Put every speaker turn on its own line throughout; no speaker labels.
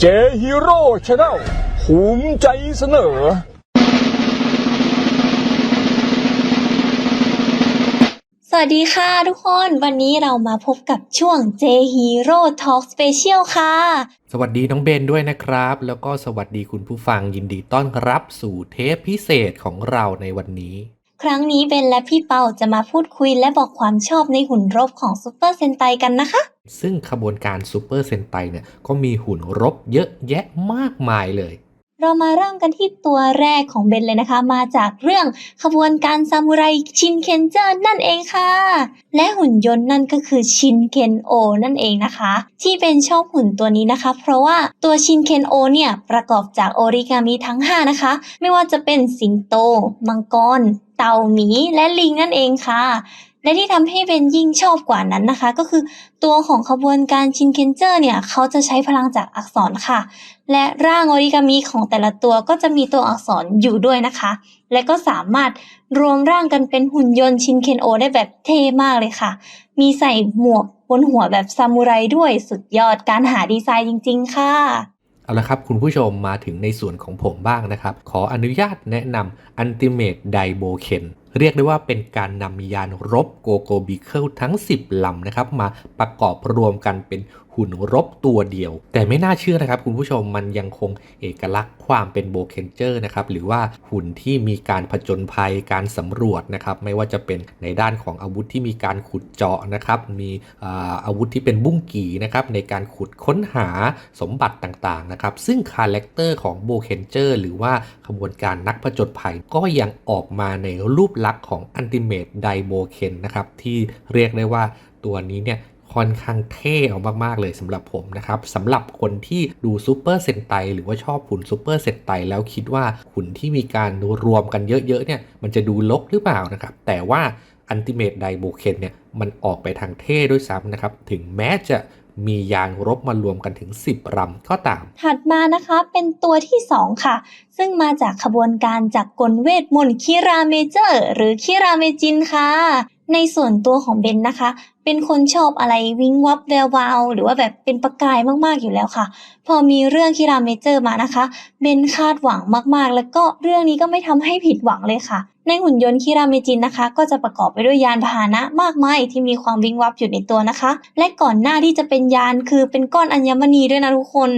เจฮีโร่ชาแนลภูมิใจเสนอ
สวัสดีค่ะทุกคน วันนี้เรามาพบกับช่วง J Hero Talk Special ค่ะ
สวัสดีน้องเบนด้วยนะครับ แล้วก็สวัสดีคุณผู้ฟังยินดีต้อนรับสู่เทปพิเศษของเราในวันนี้
ครั้งนี้เบนและพี่เปาจะมาพูดคุยและบอกความชอบในหุ่นรบของซูเปอร์เซนไตกันนะคะ
ซึ่งขบวนการซูเปอร์เซนไตเนี่ยก็มีหุ่นรบเยอะแยะมากมายเลย
เรามาเริ่มกันที่ตัวแรกของเบนเลยนะคะ มาจากเรื่องขบวนการซามูไรชินเคนเจอร์นั่นเองค่ะ และหุ่นยนต์นั่นก็คือชินเคนโอนั่นเองนะคะ ที่เป็นชอบหุ่นตัวนี้นะคะ เพราะว่าตัวชินเคนโอเนี่ย ประกอบจากโอริกามิทั้ง 5 นะคะ ไม่ว่าจะเป็นสิงโต มังกร เต่าหมีและลิงนั่นเองค่ะ และที่ทำให้เบนยิ่งชอบกว่านั้นนะคะ ก็คือตัวของขบวนการชินเคนเจอร์เนี่ยเขาจะใช้พลังจากอักษรค่ะ และร่างโอริกามิของแต่ละตัวก็จะมีตัวอักษรอยู่ด้วยนะคะ และก็สามารถรวมร่างกันเป็นหุ่นยนต์ชินเคนโอได้แบบเท่มากเลยค่ะ มีใส่หมวกบนหัวแบบซามูไรด้วยสุดยอดการหาดีไซน์จริง ๆ ค่ะ
เอาละครับ คุณผู้ชมมาถึงในส่วนของผมบ้างนะครับ ขออนุญาตแนะนำ Ultimate d i b o k e n เรียกได้ว่าเป็นการนำยานรบโกโกบิเคิลทั้ง 10ลำนะครับมาประกอบรวมกันเป็น หุ่นรบตัวเดียว แต่ไม่น่าเชื่อนะครับคุณผู้ชมมันยังคงเอกลักษณ์ความเป็นโบเคนเจอร์นะครับหรือว่าหุ่นที่มีการผจญภัยการสำรวจนะครับไม่ว่าจะเป็นในด้านของอาวุธที่มีการขุดเจาะนะครับมีอาอาวุธที่เป็นบุ้งกี่นะครับในการขุดค้นหาสมบัติต่างๆนะครับซึ่งคาแรคเตอร์ของโบเคนเจอร์หรือว่าขบวนการนักผจญภัยก็ยังออกมาในรูปลักษณ์ของอันติเมตไดโบเคนนะครับที่เรียกได้ว่าตัวนี้เนี่ย ค่อนข้างเท่เอามากๆเลยสำหรับผมนะครับสำหรับคนที่ดูซูเปอร์เซนไตหรือว่าชอบหุ่นซูเปอร์เซนไตแล้วคิดว่าหุ่นที่มีการรวมกันเยอะๆเนี่ยมันจะดูลกหรือเปล่านะครับ แต่ว่าอันติเมตไดโบเคนเนี่ยมันออกไปทางเท่ด้วยซ้ำนะครับ ถึงแม้จะมียานรบมารวมกันถึง 10ลำก็ตาม
ถัดมานะคะเป็นตัวที่ 2 ค่ะ ซึ่งมาจากขบวนการจากกลเวทมนต์คิราเมเจอร์ หรือคิราเมจินค่ะ ในส่วนตัวของเบนนะคะ เป็นคนชอบอะไรวิงวับแวววาวหรือว่าแบบเป็นประกายมากๆอยู่แล้วค่ะ พอมีเรื่องคิราเมเจอร์มานะคะเบนคาดหวังมากๆ แล้วก็เรื่องนี้ก็ไม่ทำให้ผิดหวังเลยค่ะ ในหุ่นยนต์คิราเมจินนะคะ ก็จะประกอบไปด้วยยานพาหนะมากมายที่มีความวิงวับอยู่ในตัวนะคะ และก่อนหน้าที่จะเป็นยานคือเป็นก้อนอัญมณีด้วยนะทุกคน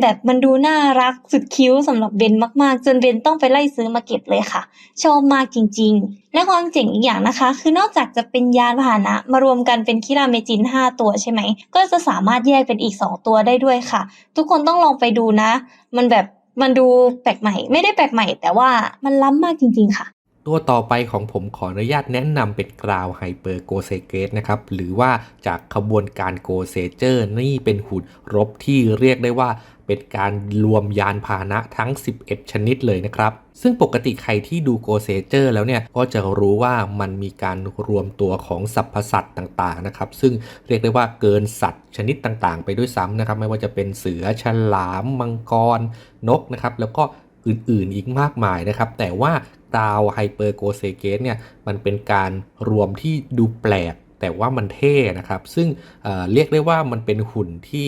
แบบมันดูน่ารักสุดคิ้วสำหรับเบนมากๆ จนเบนต้องไปไล่ซื้อมาเก็บเลยค่ะ ชอบมากจริง ๆ และความเจ๋งอีกอย่างนะคะ คือนอกจากจะเป็นยานพาหนะมารวมกันเป็นคิราเมจิน 5 ตัวใช่ไหม ก็จะสามารถแยกเป็นอีก 2 ตัวได้ด้วยค่ะ ทุกคนต้องลองไปดูนะ มันแบบมันดูแปลกใหม่ ไม่ได้แปลกใหม่ แต่ว่ามันล้ำมากจริง ๆ ค่ะ
ตัวต่อไปของผมขออนุญาตแนะนำเป็นกราวไฮเปอร์โกเซเกตนะครับ หรือว่าจากขบวนการโกเซเจอร์ นี่เป็นหุ่นรบที่เรียกได้ว่า เป็นการรวมยานพาหนะทั้ง 11 ชนิดเลยนะครับ ซึ่งปกติใครที่ดูโกเซเจอร์แล้วเนี่ย ก็จะรู้ว่ามันมีการรวมตัวของสรรพสัตว์ต่างๆนะครับ ซึ่งเรียกได้ว่าเกินสัตว์ชนิดต่างๆ ไปด้วยซ้ำนะครับ ไม่ว่าจะเป็นเสือ ฉลาม มังกร นกนะครับ แล้วก็อื่นๆ อีกมากมายนะครับ แต่ว่าดาวไฮเปอร์โกเซเกตเนี่ย มันเป็นการรวมที่ดูแปลก แต่ว่ามันเท่นะครับ ซึ่งเเรียกได้ว่ามันเป็นหุ่นที่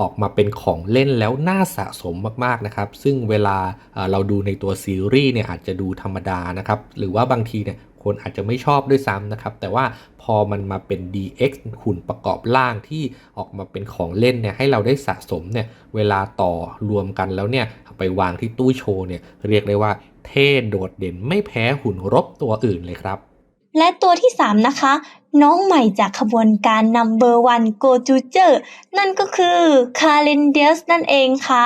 ออกมาเป็นของเล่นแล้วน่าสะสมมากๆนะครับ ซึ่งเวลาเราดูในตัวซีรีส์เนี่ยอาจจะดูธรรมดานะครับ หรือว่าบางทีเนี่ยคนอาจจะไม่ชอบด้วยซ้ำนะครับ แต่ว่าพอมันมาเป็น DX หุ่นประกอบร่างที่ออกมาเป็นของเล่นเนี่ยให้เราได้สะสมเนี่ยเวลาต่อรวมกันแล้วเนี่ยไปวางที่ตู้โชว์เนี่ยเรียกได้ว่าเท่โดดเด่นไม่แพ้หุ่นรบตัวอื่นเลยครับ
และตัวที่ 3 นะคะ น้องใหม่จากขบวนการ Number One Go j u j e r นั่นก็คือ c a r e n d i u s นั่นเองค่ะ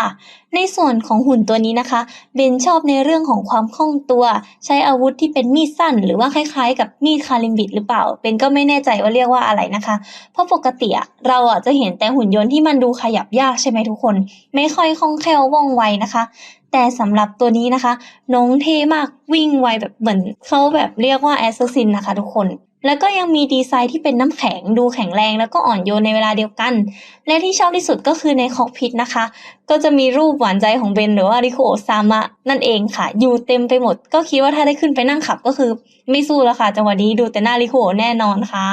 ในส่วนของหุ่นตัวนี้นะคะ เบนชอบในเรื่องของความคล่องตัว ใช้อาวุธที่เป็นมีดสั้น หรือว่าคล้ายๆ กับมีดคาริมบิดหรือเปล่า เบนก็ไม่แน่ใจว่าเรียกว่าอะไรนะคะ เพราะปกติเราอะจะเห็นแต่หุ่นยนต์ที่มันดูขยับยากใช่ไหมทุกคน ไม่ค่อยคล่องแคล่วว่องไวนะคะ แต่สำหรับตัวนี้นะคะน้องเท่มากวิ่งไวแบบเหมือนเขาแบบเรียกว่าแอสซ s ซินนะคะทุกคนแล้วก็ยังมีดีไซน์ที่เป็นน้ำแข็งดูแข็งแรงแล้วก็อ่อนโยนในเวลาเดียวกัน และที่ชอบที่สุดก็คือในคอกพิทนะคะ ก็จะมีรูปหวานใจของเบนหรือว่าริโคซามะนั่นเองค่ะ อยู่เต็มไปหมด ก็คิดว่าถ้าได้ขึ้นไปนั่งขับก็คือ ไม่สู้แล้วค่ะจังหวะนี้ดูแต่หน้าริโคแน่นอนค่ะ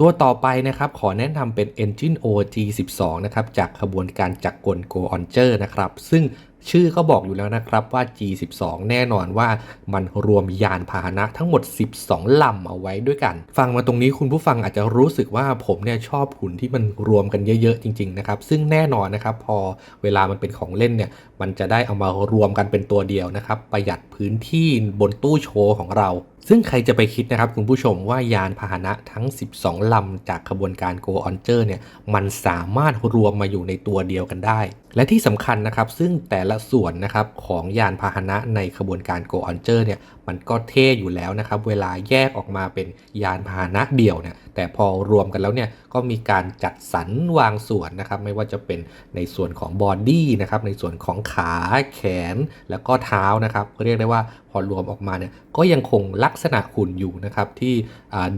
ตัวต่อไปนะครับ ขอแนะนำเป็น Engine OG12 นะครับ จากขบวนการจักรกล Go Onger นะครับ ซึ่ง ชื่อก็บอกอยู่แล้วนะครับว่า G12 แน่นอนว่ามันรวมยานพาหนะทั้งหมด 12 ลำเอาไว้ด้วยกัน ฟังมาตรงนี้คุณผู้ฟังอาจจะรู้สึกว่าผมเนี่ยชอบหุ่นที่มันรวมกันเยอะๆจริงๆนะครับซึ่งแน่นอนนะครับพอเวลามันเป็นของเล่นเนี่ยมันจะได้เอามารวมกันเป็นตัวเดียวนะครับประหยัดพื้นที่บนตู้โชว์ของเรา ซึ่งใครจะไปคิดนะครับคุณผู้ชมว่ายานพาหนะทั้ง 12 ลำจากขบวนการ Go Onger เนี่ยมันสามารถรวมมาอยู่ในตัวเดียวกันได้ และที่สำคัญนะครับซึ่งแต่ละส่วนนะครับของยานพาหนะในขบวนการ Go Onger เนี่ย มันก็เท่อยู่แล้วนะครับ เวลาแยกออกมาเป็นยานพาหนะเดี่ยวเนี่ย แต่พอรวมกันแล้วเนี่ย ก็มีการจัดสรรวางส่วนนะครับ ไม่ว่าจะเป็นในส่วนของบอดี้นะครับ ในส่วนของขาแขนแล้วก็เท้านะครับ เรียกได้ว่าพอรวมออกมาเนี่ย ก็ยังคงลักษณะหุ่นอยู่นะครับ ที่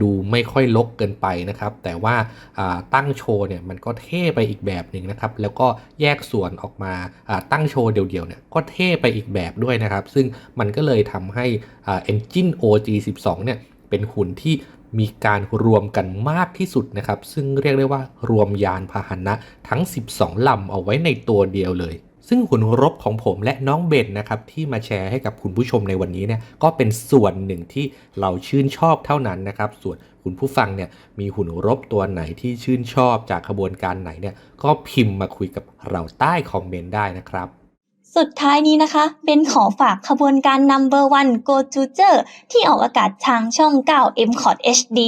ดูไม่ค่อยลกเกินไปนะครับ แต่ว่าตั้งโชว์เนี่ย มันก็เท่ไปอีกแบบหนึ่งนะครับ แล้วก็แยกส่วนออกมาตั้งโชว์เดี่ยวๆเนี่ย ก็เท่ไปอีกแบบด้วยนะครับ ซึ่งมันก็เลยทำให้ Engine OG12 เนี่ยเป็นหุ่นที่มีการรวมกันมากที่สุดนะครับ ซึ่งเรียกได้ว่ารวมยานพาหนะทั้ง 12 ลำเอาไว้ในตัวเดียวเลย ซึ่งหุ่นรบของผมและน้องเบนนะครับที่มาแชร์ให้กับคุณผู้ชมในวันนี้เนี่ยก็เป็นส่วนหนึ่งที่เราชื่นชอบเท่านั้นนะครับ ส่วนคุณผู้ฟังเนี่ยมีหุ่นรบตัวไหนที่ชื่นชอบจากขบวนการไหนเนี่ยก็พิมพ์มาคุยกับเราใต้คอมเมนต์ได้นะครับ
สุดท้ายนี้นะคะเป็นขอฝากขบวนการ Number One Go to j e r ที่ออกอากาศทางช่อง9 m c o t HD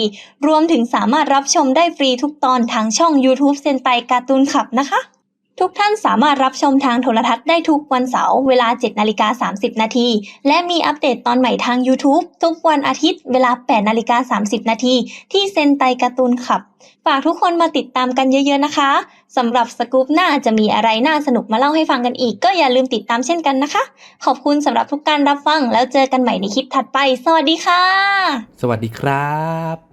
รวมถึงสามารถรับชมได้ฟรีทุกตอนทางช่อง YouTube เซนไตการ์ตูนขับนะคะ ทุกท่านสามารถรับชมทางโทรทัศน์ได้ทุกวันเสาร์เวลา 7นาฬิกา30 นาที และมีอัปเดตตอนใหม่ทาง YouTube ทุกวันอาทิตย์เวลา8นาฬิกา30 นาทีที่เซนไตการ์ตูนขับ ฝากทุกคนมาติดตามกันเยอะๆนะคะสำหรับสกู๊ปหน้าจะมีอะไรน่าสนุกมาเล่าให้ฟังกันอีก ก็อย่าลืมติดตามเช่นกันนะคะ ขอบคุณสำหรับทุกการรับฟังแล้วเจอกันใหม่ในคลิปถัดไป สวัสดีค่ะ
สวัสดีครับ